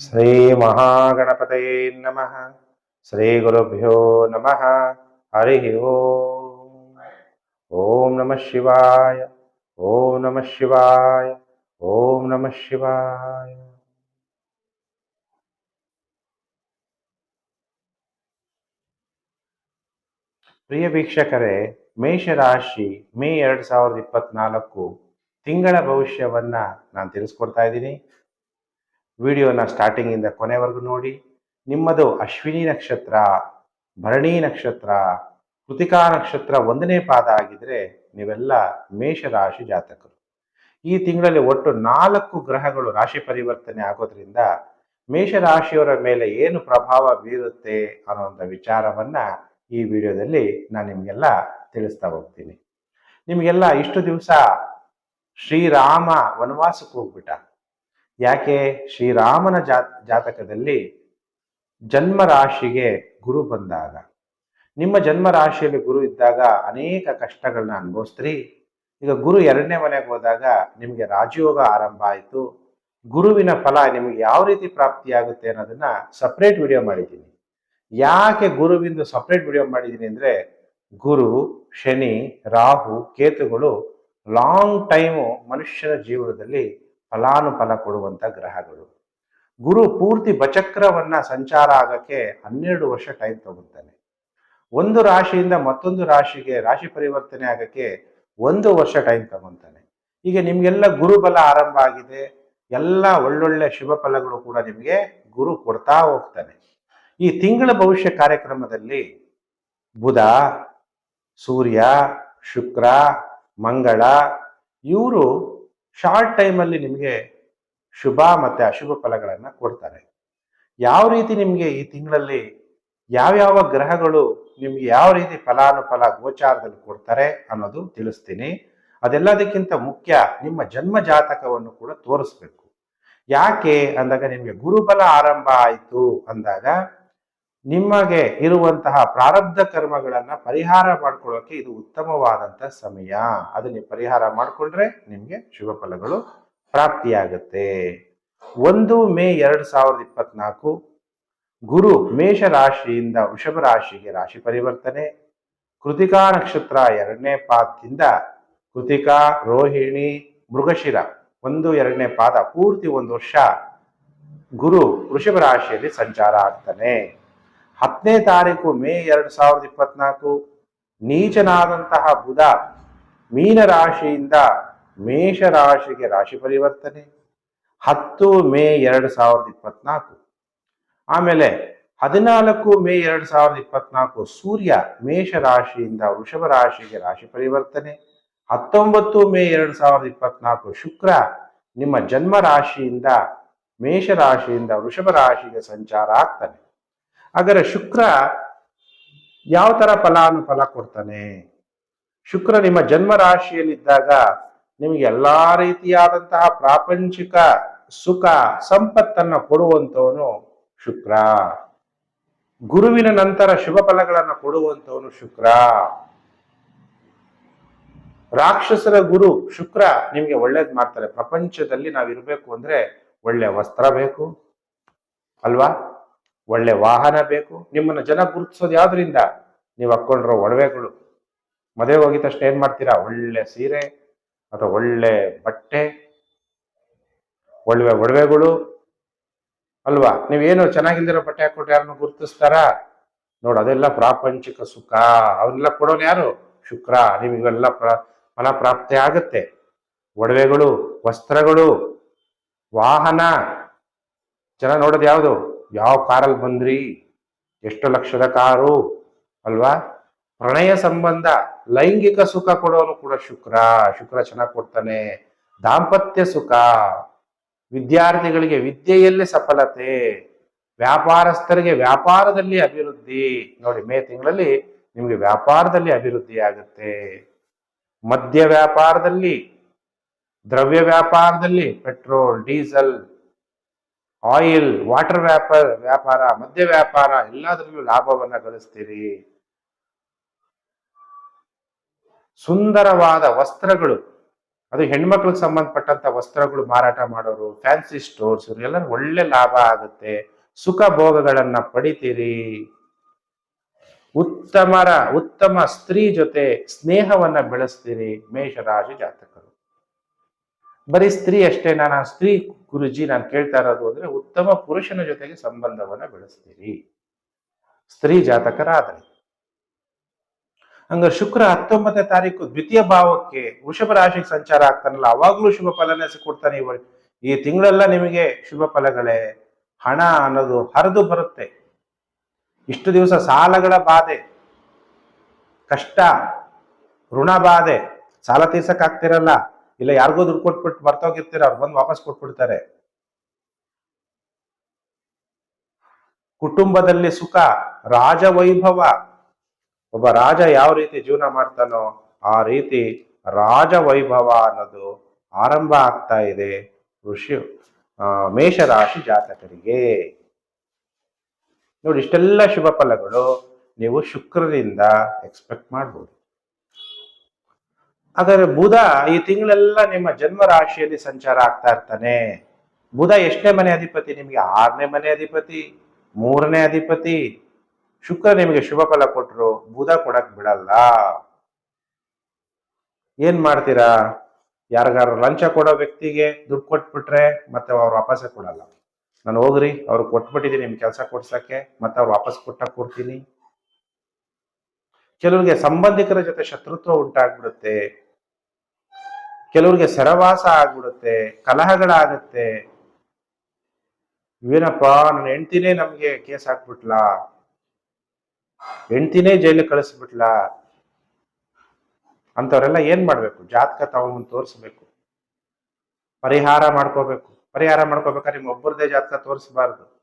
ಶ್ರೀ ಮಹಾಗಣಪತಯೇ ನಮಃ ಶ್ರೀ ಗುರುಭ್ಯೋ ನಮಃ ಹರಿ ಓಂ ಓಂ ನಮಃ ಶಿವಾಯ ಓಂ ನಮಃ ಶಿವಾಯ ಓಂ ನಮಃ ಶಿವಾಯ ಪ್ರಿಯ ವೀಕ್ಷಕರೇ ಮೇಷರಾಶಿ ಮೇ ಎರಡ್ ಸಾವಿರದ ಇಪ್ಪತ್ನಾಲ್ಕು ತಿಂಗಳ ಭವಿಷ್ಯವನ್ನ ನಾನು ತಿಳಿಸ್ಕೊಡ್ತಾ ಇದ್ದೀನಿ. ವಿಡಿಯೋನ ಸ್ಟಾರ್ಟಿಂಗಿಂದ ಕೊನೆವರೆಗೂ ನೋಡಿ. ನಿಮ್ಮದು ಅಶ್ವಿನಿ ನಕ್ಷತ್ರ, ಭರಣಿ ನಕ್ಷತ್ರ, ಕೃತಿಕಾ ನಕ್ಷತ್ರ ಒಂದನೇ ಪಾದ ಆಗಿದ್ರೆ ನೀವೆಲ್ಲ ಮೇಷರಾಶಿ ಜಾತಕರು. ಈ ತಿಂಗಳಲ್ಲಿ ಒಟ್ಟು ನಾಲ್ಕು ಗ್ರಹಗಳು ರಾಶಿ ಪರಿವರ್ತನೆ ಆಗೋದ್ರಿಂದ ಮೇಷರಾಶಿಯವರ ಮೇಲೆ ಏನು ಪ್ರಭಾವ ಬೀರುತ್ತೆ ಅನ್ನುವಂಥ ವಿಚಾರವನ್ನ ಈ ವಿಡಿಯೋದಲ್ಲಿ ನಾನು ನಿಮಗೆಲ್ಲ ತಿಳಿಸ್ತಾ ಹೋಗ್ತೀನಿ. ನಿಮಗೆಲ್ಲ ಇಷ್ಟು ದಿವಸ ಶ್ರೀರಾಮ ವನವಾಸಕ್ಕೆ ಹೋಗ್ಬಿಟ್ಟ. ಯಾಕೆ ಶ್ರೀರಾಮನ ಜಾ, ಜಾತಕದಲ್ಲಿ ಜನ್ಮ ರಾಶಿಗೆ ಗುರು ಬಂದಾಗ? ನಿಮ್ಮ ಜನ್ಮ ರಾಶಿಯಲ್ಲಿ ಗುರು ಇದ್ದಾಗ ಅನೇಕ ಕಷ್ಟಗಳನ್ನ ಅನುಭವಿಸ್ತೀರಿ. ಈಗ ಗುರು ಎರಡನೇ ಮನೆಗೆ ಹೋದಾಗ ನಿಮಗೆ ರಾಜಯೋಗ ಆರಂಭ ಆಯಿತು. ಗುರುವಿನ ಫಲ ನಿಮಗೆ ಯಾವ ರೀತಿ ಪ್ರಾಪ್ತಿಯಾಗುತ್ತೆ ಅನ್ನೋದನ್ನ ಸಪ್ರೇಟ್ ವಿಡಿಯೋ ಮಾಡಿದ್ದೀನಿ. ಯಾಕೆ ಗುರುವಿಂದು ಸಪ್ರೇಟ್ ವಿಡಿಯೋ ಮಾಡಿದ್ದೀನಿ ಅಂದರೆ ಗುರು, ಶನಿ, ರಾಹು, ಕೇತುಗಳು ಲಾಂಗ್ ಟೈಮು ಮನುಷ್ಯನ ಜೀವನದಲ್ಲಿ ಫಲಾನುಫಲ ಕೊಡುವಂಥ ಗ್ರಹಗಳು. ಗುರು ಪೂರ್ತಿ ಬಚಕ್ರವನ್ನ ಸಂಚಾರ ಆಗಕ್ಕೆ ಹನ್ನೆರಡು ವರ್ಷ ಟೈಮ್ ತಗೊಳ್ತಾನೆ. ಒಂದು ರಾಶಿಯಿಂದ ಮತ್ತೊಂದು ರಾಶಿಗೆ ರಾಶಿ ಪರಿವರ್ತನೆ ಆಗಕ್ಕೆ ಒಂದು ವರ್ಷ ಟೈಮ್ ತಗೊಂತಾನೆ ಈಗ ನಿಮಗೆಲ್ಲ ಗುರುಬಲ ಆರಂಭ ಆಗಿದೆ. ಎಲ್ಲ ಒಳ್ಳೊಳ್ಳೆ ಶುಭ ಫಲಗಳು ಕೂಡ ನಿಮಗೆ ಗುರು ಕೊಡ್ತಾ ಹೋಗ್ತಾನೆ. ಈ ತಿಂಗಳ ಭವಿಷ್ಯ ಕಾರ್ಯಕ್ರಮದಲ್ಲಿ ಬುಧ, ಸೂರ್ಯ, ಶುಕ್ರ, ಮಂಗಳ ಇವರು ಶಾರ್ಟ್ ಟೈಮಲ್ಲಿ ನಿಮಗೆ ಶುಭ ಮತ್ತೆ ಅಶುಭ ಫಲಗಳನ್ನು ಕೊಡ್ತಾರೆ. ಯಾವ ರೀತಿ ನಿಮಗೆ ಈ ತಿಂಗಳಲ್ಲಿ ಯಾವ್ಯಾವ ಗ್ರಹಗಳು ನಿಮ್ಗೆ ಯಾವ ರೀತಿ ಫಲಾನುಫಲ ಗೋಚಾರದಲ್ಲಿ ಕೊಡ್ತಾರೆ ಅನ್ನೋದು ತಿಳಿಸ್ತೀನಿ. ಅದೆಲ್ಲದಕ್ಕಿಂತ ಮುಖ್ಯ ನಿಮ್ಮ ಜನ್ಮ ಜಾತಕವನ್ನು ಕೂಡ ತೋರಿಸ್ಬೇಕು. ಯಾಕೆ ಅಂದಾಗ ನಿಮಗೆ ಗುರುಬಲ ಆರಂಭ ಆಯಿತು ಅಂದಾಗ ನಿಮಗೆ ಇರುವಂತಹ ಪ್ರಾರಬ್ಧ ಕರ್ಮಗಳನ್ನ ಪರಿಹಾರ ಮಾಡ್ಕೊಳ್ಳೋಕೆ ಇದು ಉತ್ತಮವಾದಂತ ಸಮಯ. ಅದನ್ನ ಪರಿಹಾರ ಮಾಡಿಕೊಂಡ್ರೆ ನಿಮಗೆ ಶುಭ ಫಲಗಳು ಪ್ರಾಪ್ತಿಯಾಗುತ್ತೆ. ಒಂದು ಮೇ ಎರಡು ಸಾವಿರದ ಇಪ್ಪತ್ನಾಲ್ಕು ಗುರು ಮೇಷ ರಾಶಿಯಿಂದ ವೃಷಭ ರಾಶಿಗೆ ರಾಶಿ ಪರಿವರ್ತನೆ. ಕೃತಿಕಾ ನಕ್ಷತ್ರ ಎರಡನೇ ಪಾದದಿಂದ ಕೃತಿಕಾ, ರೋಹಿಣಿ, ಮೃಗಶಿರ ಒಂದು ಎರಡನೇ ಪಾದ ಪೂರ್ತಿ ಒಂದು ವರ್ಷ ಗುರು ವೃಷಭ ರಾಶಿಯಲ್ಲಿ ಸಂಚಾರ ಆಗ್ತಾನೆ. ಹತ್ತನೇ ತಾರೀಕು ಮೇ ಎರಡು ಸಾವಿರದ ಇಪ್ಪತ್ನಾಲ್ಕು ನೀಚನಾದಂತಹ ಬುಧ ಮೀನ ರಾಶಿಯಿಂದ ಮೇಷ ರಾಶಿಗೆ ರಾಶಿ ಪರಿವರ್ತನೆ. ಹತ್ತು ಮೇ ಎರಡು ಸಾವಿರದ ಇಪ್ಪತ್ನಾಲ್ಕು. ಆಮೇಲೆ ಹದಿನಾಲ್ಕು ಮೇ ಎರಡು ಸಾವಿರದ ಇಪ್ಪತ್ನಾಲ್ಕು ಸೂರ್ಯ ಮೇಷರಾಶಿಯಿಂದ ವೃಷಭ ರಾಶಿಗೆ ರಾಶಿ ಪರಿವರ್ತನೆ. ಹತ್ತೊಂಬತ್ತು ಮೇ ಎರಡು ಸಾವಿರದ ಇಪ್ಪತ್ನಾಲ್ಕು ಶುಕ್ರ ನಿಮ್ಮ ಜನ್ಮ ರಾಶಿಯಿಂದ ಮೇಷರಾಶಿಯಿಂದ ವೃಷಭ ರಾಶಿಗೆ ಸಂಚಾರ ಆಗ್ತಾನೆ. ಹಾಗಾದ್ರೆ ಶುಕ್ರ ಯಾವ ಥರ ಫಲಾನುಫಲ ಕೊಡ್ತಾನೆ? ಶುಕ್ರ ನಿಮ್ಮ ಜನ್ಮ ರಾಶಿಯಲ್ಲಿದ್ದಾಗ ನಿಮಗೆ ಎಲ್ಲಾ ರೀತಿಯಾದಂತಹ ಪ್ರಾಪಂಚಿಕ ಸುಖ ಸಂಪತ್ತನ್ನ ಕೊಡುವಂತವನು ಶುಕ್ರ. ಗುರುವಿನ ನಂತರ ಶುಭ ಫಲಗಳನ್ನು ಕೊಡುವಂತವನು ಶುಕ್ರ. ರಾಕ್ಷಸರ ಗುರು ಶುಕ್ರ ನಿಮಗೆ ಒಳ್ಳೇದು ಮಾಡ್ತಾರೆ. ಪ್ರಪಂಚದಲ್ಲಿ ನಾವಿರಬೇಕು ಅಂದ್ರೆ ಒಳ್ಳೆ ವಸ್ತ್ರ ಬೇಕು. ಅಲ್ವಾ? ಒಳ್ಳೆ ವಾಹನ ಬೇಕು, ನಿಮ್ಮನ್ನು ಜನ ಗುರುತಿಸೋದು ಯಾವ್ದ್ರಿಂದ? ನೀವು ಹಾಕ್ಕೊಂಡಿರೋ ಒಡವೆಗಳು. ಮದುವೆ ಹೋಗಿದ ತಕ್ಷಣ ಏನ್ ಮಾಡ್ತೀರಾ? ಒಳ್ಳೆ ಸೀರೆ ಅಥವಾ ಒಳ್ಳೆ ಬಟ್ಟೆ, ಒಳ್ಳೆ ಒಡವೆಗಳು ಅಲ್ವಾ? ನೀವೇನು ಚೆನ್ನಾಗಿಲ್ದಿರೋ ಬಟ್ಟೆ ಹಾಕೊಂಡ್ರೆ ಯಾರನ್ನು ಗುರುತಿಸ್ತಾರಾ? ನೋಡು, ಅದೆಲ್ಲ ಪ್ರಾಪಂಚಿಕ ಸುಖ. ಅವನ್ನೆಲ್ಲ ಕೊಡೋನು ಯಾರು? ಶುಕ್ರ. ನಿಮಗೆಲ್ಲ ಫಲ ಪ್ರಾಪ್ತಿ ಆಗುತ್ತೆ. ಒಡವೆಗಳು, ವಸ್ತ್ರಗಳು, ವಾಹನ. ಜನ ನೋಡೋದು ಯಾವುದು? ಯಾವ ಕಾರಲ್ಲಿ ಬಂದ್ರಿ? ಎಷ್ಟು ಲಕ್ಷದ ಕಾರು? ಅಲ್ವಾ? ಪ್ರಣಯ ಸಂಬಂಧ, ಲೈಂಗಿಕ ಸುಖ ಕೊಡೋನು ಕೂಡ ಶುಕ್ರ. ಶುಕ್ರ ಚೆನ್ನಾಗಿ ಕೊಡ್ತಾನೆ. ದಾಂಪತ್ಯ ಸುಖ. ವಿದ್ಯಾರ್ಥಿಗಳಿಗೆ ವಿದ್ಯೆಯಲ್ಲಿ ಸಫಲತೆ. ವ್ಯಾಪಾರಸ್ಥರಿಗೆ ವ್ಯಾಪಾರದಲ್ಲಿ ಅಭಿವೃದ್ಧಿ. ನೋಡಿ, ಮೇ ತಿಂಗಳಲ್ಲಿ ನಿಮಗೆ ವ್ಯಾಪಾರದಲ್ಲಿ ಅಭಿವೃದ್ಧಿ ಆಗುತ್ತೆ. ಮದ್ಯ ವ್ಯಾಪಾರದಲ್ಲಿ, ದ್ರವ್ಯ ವ್ಯಾಪಾರದಲ್ಲಿ ಪೆಟ್ರೋಲ್, ಡೀಸೆಲ್ ಆಯಿಲ್, ವಾಟರ್ ವ್ಯಾಪಾರ ವ್ಯಾಪಾರ, ಮದ್ಯ ವ್ಯಾಪಾರ, ಎಲ್ಲದರಲ್ಲೂ ಲಾಭವನ್ನ ಗಳಿಸ್ತೀರಿ. ಸುಂದರವಾದ ವಸ್ತ್ರಗಳು. ಅದು ಹೆಣ್ಮಕ್ಳಿಗೆ ಸಂಬಂಧಪಟ್ಟಂತ ವಸ್ತ್ರಗಳು ಮಾರಾಟ ಮಾಡೋರು, ಫ್ಯಾನ್ಸಿ ಸ್ಟೋರ್ಸ್ ಎಲ್ಲ ಒಳ್ಳೆ ಲಾಭ ಆಗುತ್ತೆ. ಸುಖ ಭೋಗಗಳನ್ನ ಪಡಿತೀರಿ. ಉತ್ತಮರ, ಉತ್ತಮ ಸ್ತ್ರೀ ಜೊತೆ ಸ್ನೇಹವನ್ನ ಬೆಳೆಸ್ತೀರಿ ಮೇಷರಾಶಿ ಜಾತಕರು. ಬರೀ ಸ್ತ್ರೀ ಅಷ್ಟೇ ನಾನು ಸ್ತ್ರೀ ಗುರುಜಿ, ನಾನು ಕೇಳ್ತಾ ಇರೋದು ಅಂದ್ರೆ ಉತ್ತಮ ಪುರುಷನ ಜೊತೆಗೆ ಸಂಬಂಧವನ್ನ ಬೆಳೆಸ್ತೀರಿ. ಸ್ತ್ರೀ ಜಾತಕರಾದರೆ. ಹಂಗ ಶುಕ್ರ ಹತ್ತೊಂಬತ್ತನೇ ತಾರೀಕು ದ್ವಿತೀಯ ಭಾವಕ್ಕೆ ವೃಷಭ ರಾಶಿಗೆ ಸಂಚಾರ ಆಗ್ತಾನಲ್ಲ, ಅವಾಗ್ಲೂ ಶುಭ ಫಲನೇ ಕೊಡ್ತಾನೆ ಇವ ಈ ತಿಂಗಳೆಲ್ಲ ನಿಮಗೆ ಶುಭ ಫಲಗಳೇ. ಹಣ ಅನ್ನೋದು ಹರಿದು ಬರುತ್ತೆ. ಇಷ್ಟು ದಿವಸ ಸಾಲಗಳ ಬಾಧೆ. ಕಷ್ಟ, ಋಣ ಬಾಧೆ. ಸಾಲ ತೀರ್ಸಕ್ ಆಗ್ತಿರಲ್ಲ ಇಲ್ಲ ಯಾರಿಗೋ ದುಡ್ಡು ಕೊಟ್ಬಿಟ್ಟು ಮರ್ತೋಗಿರ್ತೀರ, ಅವ್ರು ಬಂದು ವಾಪಸ್ ಕೊಟ್ಬಿಡ್ತಾರೆ. ಕುಟುಂಬದಲ್ಲಿ ಸುಖ, ರಾಜ ವೈಭವ. ಒಬ್ಬ ರಾಜ ಯಾವ ರೀತಿ ಜೀವನ ಮಾಡ್ತಾನೋ, ಆ ರೀತಿ ರಾಜ ವೈಭವ ಅನ್ನೋದು ಆರಂಭ ಆಗ್ತಾ ಇದೆ ಋಷಿ ಮೇಷರಾಶಿ ಜಾತಕರಿಗೆ. ನೋಡಿ, ಇಷ್ಟೆಲ್ಲ ಶುಭ ಫಲಗಳು ನೀವು ಶುಕ್ರರಿಂದ ಎಕ್ಸ್ಪೆಕ್ಟ್ ಮಾಡ್ಬೋದು. ಹಾಗಾದ್ರೆ ಬುಧ ಈ ತಿಂಗಳೆಲ್ಲ ನಿಮ್ಮ ಜನ್ಮ ರಾಶಿಯಲ್ಲಿ ಸಂಚಾರ ಆಗ್ತಾ ಇರ್ತಾನೆ. ಬುಧ ಎಷ್ಟನೇ ಮನೆ ಅಧಿಪತಿ? ನಿಮಗೆ ಆರನೇ ಮನೆ ಅಧಿಪತಿ, ಮೂರನೇ ಅಧಿಪತಿ. ಶುಕ್ರ ನಿಮಗೆ ಶುಭ ಫಲ ಕೊಟ್ರು, ಬುಧ ಕೊಡಕ್ ಬಿಡಲ್ಲ. ಏನ್ ಮಾಡ್ತೀರಾ? ಯಾರಿಗಾರು ಲಂಚ ಕೊಡೋ ವ್ಯಕ್ತಿಗೆ ದುಡ್ಡು ಕೊಟ್ಬಿಟ್ರೆ ಮತ್ತೆ ಅವ್ರು ವಾಪಸ್ಸೇ ಕೊಡಲ್ಲ. ನಾನು ಹೋಗ್ರಿ, ಅವ್ರು ಕೊಟ್ಬಿಟ್ಟಿದ್ದೀನಿ ನಿಮ್ ಕೆಲಸ ಕೊಡ್ಸಕ್ಕೆ, ಮತ್ತೆ ಅವ್ರು ವಾಪಸ್ ಕೊಟ್ಟ ಕೊಡ್ತೀನಿ. ಕೆಲವರಿಗೆ ಸಂಬಂಧಿಕರ ಜೊತೆ ಶತ್ರುತ್ವ ಉಂಟಾಗ್ಬಿಡುತ್ತೆ. ಕೆಲವ್ರಿಗೆ ಸರವಾಸ ಆಗ್ಬಿಡುತ್ತೆ, ಕಲಹಗಳಾಗುತ್ತೆ. ಏನಪ್ಪ ನನ್ನ ಹೆಂಡ್ತಿನೇ ನಮ್ಗೆ ಕೇಸ್ ಹಾಕ್ಬಿಟ್ಲ? ಹೆಂಡ್ತಿನೇ ಜೈಲಿಗೆ ಕಳಿಸ್ಬಿಟ್ಲ? ಅಂತವ್ರೆಲ್ಲ ಏನ್ ಮಾಡ್ಬೇಕು? ಜಾತಕ ತಗೊಂಡ್ ತೋರಿಸ್ಬೇಕು. ಪರಿಹಾರ ಮಾಡ್ಕೋಬೇಕು. ಪರಿಹಾರ ಮಾಡ್ಕೋಬೇಕಾದ್ರೆ ನಿಮ್ಮ ಒಬ್ಬರದೇ ಜಾತಕ ತೋರಿಸ್ಬಾರ್ದು.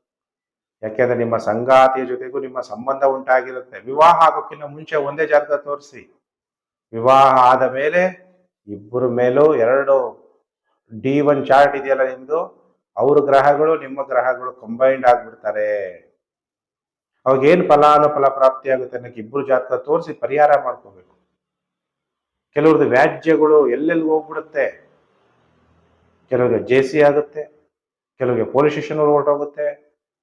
ಯಾಕೆಂದ್ರೆ ನಿಮ್ಮ ಸಂಗಾತಿಯ ಜೊತೆಗೂ ನಿಮ್ಮ ಸಂಬಂಧ ಉಂಟಾಗಿರುತ್ತೆ. ವಿವಾಹ ಆಗೋಕ್ಕಿಂತ ಮುಂಚೆ ಒಂದೇ ಜಾತಕ ತೋರಿಸಿ. ವಿವಾಹ ಆದ ಮೇಲೆ ಇಬ್ಬರ ಮೇಲೂ ಎರಡು ಡಿ ಒನ್ ಚಾರ್ಟ್ ಇದೆಯಲ್ಲ ನಿಮ್ಮದು ಅವ್ರ ಗ್ರಹಗಳು ನಿಮ್ಮ ಗ್ರಹಗಳು ಕಂಬೈನ್ಡ್ ಆಗ್ಬಿಡ್ತಾರೆ. ಅವಾಗ ಏನ್ ಫಲಾನುಫಲ ಪ್ರಾಪ್ತಿ ಆಗುತ್ತೆ ಅನ್ನೋಕೆ ಇಬ್ರು ಜಾತಕ ತೋರಿಸಿ ಪರಿಹಾರ ಮಾಡ್ಕೋಬೇಕು. ಕೆಲವ್ರದ್ದು ವ್ಯಾಜ್ಯಗಳು ಎಲ್ಲೆಲ್ಲಿ ಹೋಗ್ಬಿಡುತ್ತೆ? ಕೆಲವ್ರಿಗೆ ಜೆ ಸಿ ಆಗುತ್ತೆ, ಕೆಲವ್ರಿಗೆ ಪೊಲೀಸ್ ಸ್ಟೇಷನ್ ಹೊರಟೋಗುತ್ತೆ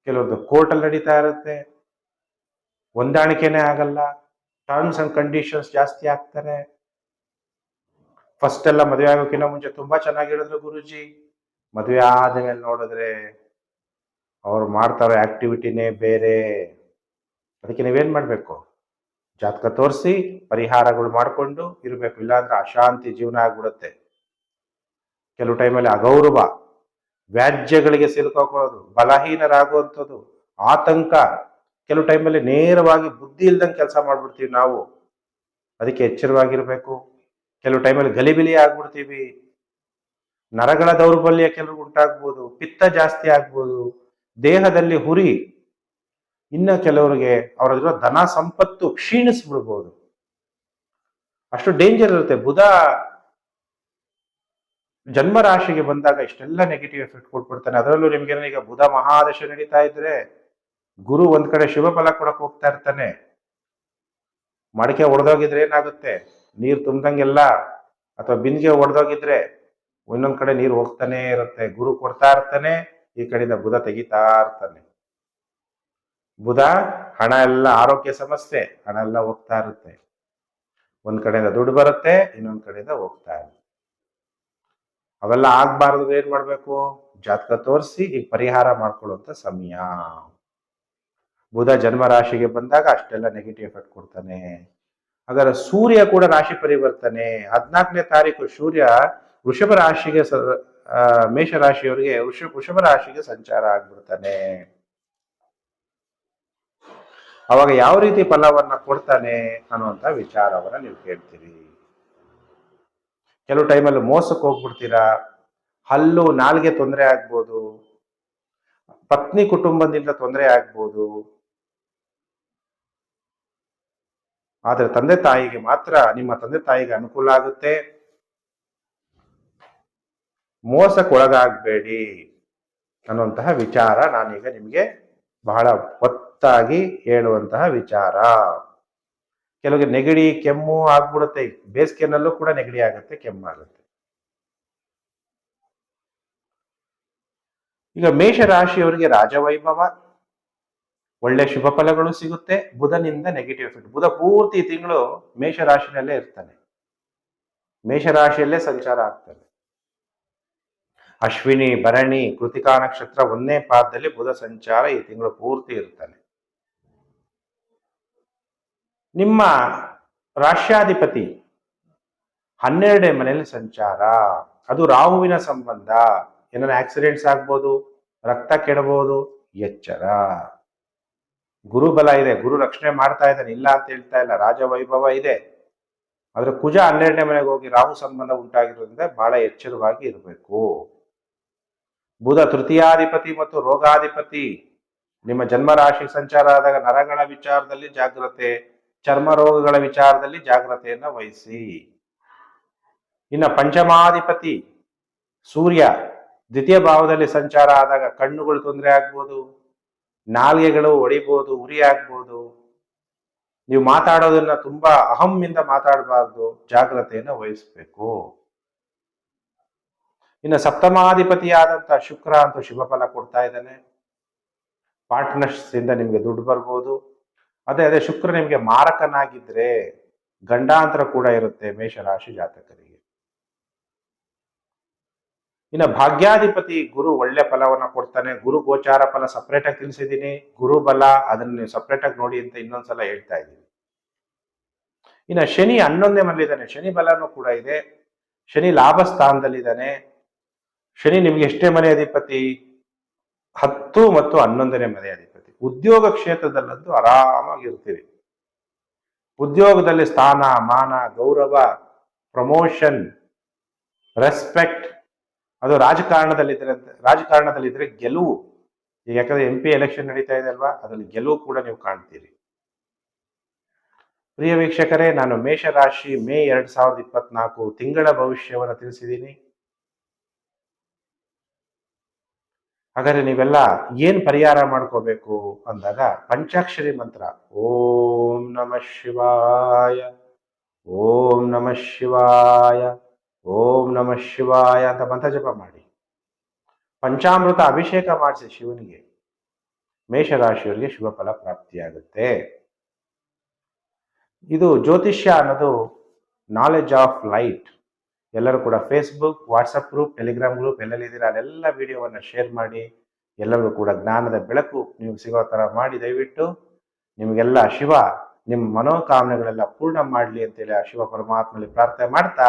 ಕೆಲವ್ರದ್ದು ಕೋರ್ಟಲ್ಲಿ ನಡೀತಾ ಇರುತ್ತೆ. ಹೊಂದಾಣಿಕೆನೇ ಆಗಲ್ಲ. ಟರ್ಮ್ಸ್ ಅಂಡ್ ಕಂಡೀಷನ್ಸ್ ಜಾಸ್ತಿ ಆಗ್ತಾರೆ. ಫಸ್ಟ್ ಎಲ್ಲ ಮದುವೆ ಆಗೋಕ್ಕಿಂತ ಮುಂಚೆ ತುಂಬಾ ಚೆನ್ನಾಗಿಡಿದ್ರು ಗುರುಜಿ. ಮದುವೆ ಆದ್ಮೇಲೆ ನೋಡಿದ್ರೆ ಅವ್ರು ಮಾಡ್ತಾರೋ ಆಕ್ಟಿವಿಟಿನೇ ಬೇರೆ. ಅದಕ್ಕೆ ನೀವೇನ್ ಮಾಡ್ಬೇಕು? ಜಾತಕ ತೋರಿಸಿ, ಪರಿಹಾರಗಳು ಮಾಡಿಕೊಂಡು ಇರಬೇಕು. ಇಲ್ಲಾಂದ್ರೆ ಅಶಾಂತಿ ಜೀವನ ಆಗ್ಬಿಡುತ್ತೆ. ಕೆಲವು ಟೈಮಲ್ಲಿ ಅಗೌರವ, ವ್ಯಾಜ್ಯಗಳಿಗೆ ಸಿಲುಕೋಕೊಳ್ಳೋದು, ಬಲಹೀನರಾಗುವಂಥದ್ದು, ಆತಂಕ. ಕೆಲವು ಟೈಮಲ್ಲಿ ನೇರವಾಗಿ ಬುದ್ಧಿ ಇಲ್ದಂಗೆ ಕೆಲಸ ಮಾಡ್ಬಿಡ್ತೀವಿ ನಾವು. ಅದಕ್ಕೆ ಎಚ್ಚರವಾಗಿರ್ಬೇಕು. ಕೆಲವು ಟೈಮಲ್ಲಿ ಗಲಿಬಿಲಿ ಆಗ್ಬಿಡ್ತೀವಿ. ನರಗಳ ದೌರ್ಬಲ್ಯ ಕೆಲವು ಉಂಟಾಗ್ಬೋದು, ಪಿತ್ತ ಜಾಸ್ತಿ ಆಗ್ಬೋದು, ದೇಹದಲ್ಲಿ ಹುರಿ, ಇನ್ನ ಕೆಲವರಿಗೆ ಅವರಲ್ಲಿರೋ ಧನ ಸಂಪತ್ತು ಕ್ಷೀಣಿಸ್ಬಿಡ್ಬೋದು. ಅಷ್ಟು ಡೇಂಜರ್ ಇರುತ್ತೆ. ಬುಧ ಜನ್ಮ ರಾಶಿಗೆ ಬಂದಾಗ ಇಷ್ಟೆಲ್ಲ ನೆಗೆಟಿವ್ ಎಫೆಕ್ಟ್ ಕೊಟ್ಬಿಡ್ತಾನೆ. ಅದರಲ್ಲೂ ನಿಮ್ಗೆ ಈಗ ಬುಧ ಮಹಾದಶ ನಡೀತಾ ಇದ್ರೆ ಗುರು ಒಂದ್ ಕಡೆ ಶುಭ ಫಲ ಕೊಡಕ್ ಹೋಗ್ತಾ ಇರ್ತಾನೆ. ಮಡಿಕೆ ಒಡೆದೋಗಿದ್ರೆ ಏನಾಗುತ್ತೆ? ನೀರ್ ತುಂಬ್ದಂಗೆಲ್ಲ ಅಥವಾ ಬಿಂದಿಗೆ ಒಡೆದೋಗಿದ್ರೆ ಇನ್ನೊಂದು ಕಡೆ ನೀರು ಹೋಗ್ತಾನೆ ಇರುತ್ತೆ. ಗುರು ಕೊಡ್ತಾ ಇರ್ತಾನೆ, ಈ ಕಡೆಯಿಂದ ಬುಧ ತೆಗಿತಾ ಇರ್ತಾನೆ. ಬುಧ, ಹಣ ಎಲ್ಲ ಆರೋಗ್ಯ ಸಮಸ್ಯೆ, ಹಣ ಎಲ್ಲ ಹೋಗ್ತಾ ಇರುತ್ತೆ. ಒಂದ್ ಕಡೆಯಿಂದ ದುಡ್ಡು ಬರುತ್ತೆ, ಇನ್ನೊಂದ್ ಕಡೆಯಿಂದ ಹೋಗ್ತಾ ಇರುತ್ತೆ. ಅವೆಲ್ಲ ಆಗ್ಬಾರ್ದು, ಏನ್ ಮಾಡ್ಬೇಕು? ಜಾತಕ ತೋರಿಸಿ, ಈಗ ಪರಿಹಾರ ಮಾಡ್ಕೊಳ್ಳುವಂತ ಸಮಯ. ಬುಧ ಜನ್ಮ ರಾಶಿಗೆ ಬಂದಾಗ ಅಷ್ಟೆಲ್ಲ ನೆಗೆಟಿವ್ ಎಫೆಕ್ಟ್ ಕೊಡ್ತಾನೆ. ಹಾಗಾದ್ರೆ ಸೂರ್ಯ ಕೂಡ ರಾಶಿ ಪರಿವರ್ತನೆ. ಹದಿನಾಲ್ಕನೇ ತಾರೀಕು ಸೂರ್ಯ ವೃಷಭ ರಾಶಿಗೆ ಸ ಮೇಷ ರಾಶಿಯವರಿಗೆ ವೃಷಭ ವೃಷಭ ರಾಶಿಗೆ ಸಂಚಾರ ಆಗ್ಬಿಡ್ತಾನೆ. ಅವಾಗ ಯಾವ ರೀತಿ ಫಲವನ್ನ ಕೊಡ್ತಾನೆ ಅನ್ನುವಂತ ವಿಚಾರವನ್ನ ನೀವು ಕೇಳ್ತೀರಿ. ಕೆಲವು ಟೈಮಲ್ಲಿ ಮೋಸಕ್ಕೆ ಹೋಗ್ಬಿಡ್ತೀರಾ? ಹಲ್ಲು ನಾಲ್ಗೆ ತೊಂದರೆ ಆಗ್ಬೋದು. ಪತ್ನಿ ಕುಟುಂಬದಿಂದ ತೊಂದರೆ ಆಗ್ಬೋದು. ಆದರೆ ತಂದೆ ತಾಯಿಗೆ ಮಾತ್ರ ನಿಮ್ಮ ತಂದೆ ತಾಯಿಗೆ ಅನುಕೂಲ ಆಗುತ್ತೆ. ಮೋಸಕ್ಕೊಳಗಾಗಬೇಡಿ ಅನ್ನುವಂತಹ ವಿಚಾರ ನಾನೀಗ ನಿಮಗೆ ಬಹಳ ಒತ್ತಾಗಿ ಹೇಳುವಂತಹ ವಿಚಾರ. ಕೆಲವರಿಗೆ ನೆಗಡಿ, ಕೆಮ್ಮು ಆಗ್ಬಿಡುತ್ತೆ. ಬೇಸಿಗೆನಲ್ಲೂ ಕೂಡ ನೆಗಡಿ ಆಗುತ್ತೆ ಕೆಮ್ಮಾಗುತ್ತೆ ಈಗ ಮೇಷ ಮೇಷರಾಶಿಯವರಿಗೆ ರಾಜವೈಭವ. ಒಳ್ಳೆ ಶುಭ ಫಲಗಳು ಸಿಗುತ್ತೆ. ಬುಧನಿಂದ ನೆಗೆಟಿವ್ ಎಫೆಕ್ಟ್ ಬುಧ ಪೂರ್ತಿ ತಿಂಗಳು ಮೇಷರಾಶಿನಲ್ಲೇ ಇರ್ತಾನೆ. ಮೇಷರಾಶಿಯಲ್ಲೇ ಸಂಚಾರ ಆಗ್ತಾನೆ ಅಶ್ವಿನಿ, ಭರಣಿ, ಕೃತಿಕಾ ನಕ್ಷತ್ರ ಒಂದನೇ ಪಾದದಲ್ಲಿ ಬುಧ ಸಂಚಾರ ಈ ತಿಂಗಳು ಪೂರ್ತಿ ಇರ್ತಾನೆ. ನಿಮ್ಮ ರಾಷ್ಟ್ರಾಧಿಪತಿ ಹನ್ನೆರಡನೇ ಮನೆಯಲ್ಲಿ ಸಂಚಾರ. ಅದು ರಾಹುವಿನ ಸಂಬಂಧ. ಏನಾರ ಆಕ್ಸಿಡೆಂಟ್ಸ್ ಆಗ್ಬೋದು, ರಕ್ತ ಕೆಡಬಹುದು ಎಚ್ಚರ. ಗುರುಬಲ ಇದೆ, ಗುರು ರಕ್ಷಣೆ ಮಾಡ್ತಾ ಇದ್ದಾನೆ, ಇಲ್ಲ ಅಂತ ಹೇಳ್ತಾ ಇಲ್ಲ, ರಾಜವೈಭವ ಇದೆ. ಆದ್ರೆ ಕುಜ ಹನ್ನೆರಡನೇ ಮನೆಗೆ ಹೋಗಿ ರಾಹು ಸಂಬಂಧ ಉಂಟಾಗಿರೋದ್ರಿಂದ ಬಹಳ ಎಚ್ಚರವಾಗಿ ಇರಬೇಕು. ಬುಧ ತೃತೀಯಾಧಿಪತಿ ಮತ್ತು ರೋಗಾಧಿಪತಿ. ನಿಮ್ಮ ಜನ್ಮ ರಾಶಿ ಸಂಚಾರ ಆದಾಗ ನರಗಳ ವಿಚಾರದಲ್ಲಿ ಜಾಗ್ರತೆ, ಚರ್ಮ ರೋಗಗಳ ವಿಚಾರದಲ್ಲಿ ಜಾಗ್ರತೆಯನ್ನ ವಹಿಸಿ. ಇನ್ನ ಪಂಚಮಾಧಿಪತಿ ಸೂರ್ಯ ದ್ವಿತೀಯ ಭಾವದಲ್ಲಿ ಸಂಚಾರ ಆದಾಗ ಕಣ್ಣುಗಳು ತೊಂದರೆ ಆಗ್ಬೋದು. ನಾಲ್ಗೆಗಳು ಒಡಿಬೋದು ಉರಿ ಆಗ್ಬೋದು ನೀವು ಮಾತಾಡೋದನ್ನ ತುಂಬಾ ಅಹಮ್ಮಿಂದ ಮಾತಾಡಬಾರ್ದು, ಜಾಗ್ರತೆಯನ್ನು ವಹಿಸ್ಬೇಕು. ಇನ್ನು ಸಪ್ತಮಾಧಿಪತಿಯಾದಂತ ಶುಕ್ರ ಅಂತೂ ಶುಭ ಫಲ ಕೊಡ್ತಾ ಇದ್ದಾನೆ. ಪಾರ್ಟ್ನರ್ಸ್ ಇಂದ ನಿಮ್ಗೆ ದುಡ್ಡು ಬರ್ಬೋದು. ಅದೇ ಅದೇ ಶುಕ್ರ ನಿಮ್ಗೆ ಮಾರಕನಾಗಿದ್ರೆ ಗಂಡಾಂತರ ಕೂಡ ಇರುತ್ತೆ ಮೇಷರಾಶಿ ಜಾತಕರಿಗೆ. ಇನ್ನು ಭಾಗ್ಯಾಧಿಪತಿ ಗುರು ಒಳ್ಳೆ ಫಲವನ್ನ ಕೊಡ್ತಾನೆ, ಗುರು ಗೋಚಾರ ಫಲ ಸಪ್ರೇಟ್ ಆಗಿ ತಿಳಿಸಿದ್ದೀನಿ ಗುರು ಬಲ ಅದನ್ನ ನೀವು ಸಪ್ರೇಟ್ ಆಗಿ ನೋಡಿ ಅಂತ ಇನ್ನೊಂದ್ಸಲ ಹೇಳ್ತಾ ಇದ್ದೀನಿ. ಇನ್ನು ಶನಿ ಹನ್ನೊಂದನೇ ಮನೇಲಿದ್ದಾನೆ ಶನಿ ಬಲನೂ ಕೂಡ ಇದೆ, ಶನಿ ಲಾಭ ಸ್ಥಾನದಲ್ಲಿದ್ದಾನೆ, ಶನಿ ನಿಮ್ಗೆ ಎಷ್ಟೇ ಮನೆ ಅಧಿಪತಿ ಹತ್ತು ಮತ್ತು ಹನ್ನೊಂದನೇ ಮನೆ ಅಧಿಪತಿ ಉದ್ಯೋಗ ಕ್ಷೇತ್ರದಲ್ಲಂತೂ ಆರಾಮಾಗಿರ್ತೀರಿ ಉದ್ಯೋಗದಲ್ಲಿ ಸ್ಥಾನ, ಮಾನ, ಗೌರವ ಪ್ರಮೋಷನ್ ರೆಸ್ಪೆಕ್ಟ್ ಅದು ರಾಜಕಾರಣದಲ್ಲಿದ್ರೆ ರಾಜಕಾರಣದಲ್ಲಿದ್ರೆ ಗೆಲುವು. ಯಾಕಂದ್ರೆ ಎಂ ಪಿ ಎಲೆಕ್ಷನ್ ನಡೀತಾ ಇದೆ ಅಲ್ವಾ? ಅದರಲ್ಲಿ ಗೆಲುವು ಕೂಡ ನೀವು ಕಾಣ್ತೀರಿ. ಪ್ರಿಯ ವೀಕ್ಷಕರೇ, ನಾನು ಮೇಷರಾಶಿ ಮೇ ಎರಡ್ ಸಾವಿರದ ಇಪ್ಪತ್ನಾಲ್ಕು ತಿಂಗಳ ಭವಿಷ್ಯವನ್ನು ತಿಳಿಸಿದ್ದೀನಿ. ಹಾಗಾದ್ರೆ ನೀವೆಲ್ಲ ಏನ್ ಪರಿಹಾರ ಮಾಡ್ಕೋಬೇಕು ಅಂದಾಗ ಪಂಚಾಕ್ಷರಿ ಮಂತ್ರ. ಓಂ ನಮ ಶಿವಾಯ. ಓಂ ನಮ ಶಿವಾಯ. ಓಂ ನಮ ಶಿವಾಯ ಅಂತ ಮಂತ್ರ ಜಪ ಮಾಡಿ. ಪಂಚಾಮೃತ ಅಭಿಷೇಕ ಮಾಡಿಸಿ ಶಿವನಿಗೆ. ಮೇಷರಾಶಿಯವರಿಗೆ ಶುಭ ಫಲ ಪ್ರಾಪ್ತಿಯಾಗುತ್ತೆ. ಇದು ಜ್ಯೋತಿಷ್ಯ ಅನ್ನೋದು ನಾಲೆಜ್ ಆಫ್ ಲೈಟ್ ಎಲ್ಲರೂ ಕೂಡ Facebook WhatsApp group Telegram group ಎಲ್ಲೆಲ್ಲಿದ್ದೀರಾ ಅಲ್ಲೆಲ್ಲ ವಿಡಿಯೋವನ್ನು ಶೇರ್ ಮಾಡಿ. ಎಲ್ಲರಿಗೂ ಕೂಡ ಜ್ಞಾನದ ಬೆಳಕು ನೀವು ಸಿಗೋ ಥರ ಮಾಡಿ ದಯವಿಟ್ಟು. ನಿಮಗೆಲ್ಲ ಶಿವ, ನಿಮ್ಮ ಮನೋಕಾಮನೆಗಳೆಲ್ಲ ಪೂರ್ಣ ಮಾಡಲಿ ಅಂತೇಳಿ ಆ ಶಿವ ಪರಮಾತ್ಮಲ್ಲಿ ಪ್ರಾರ್ಥನೆ ಮಾಡ್ತಾ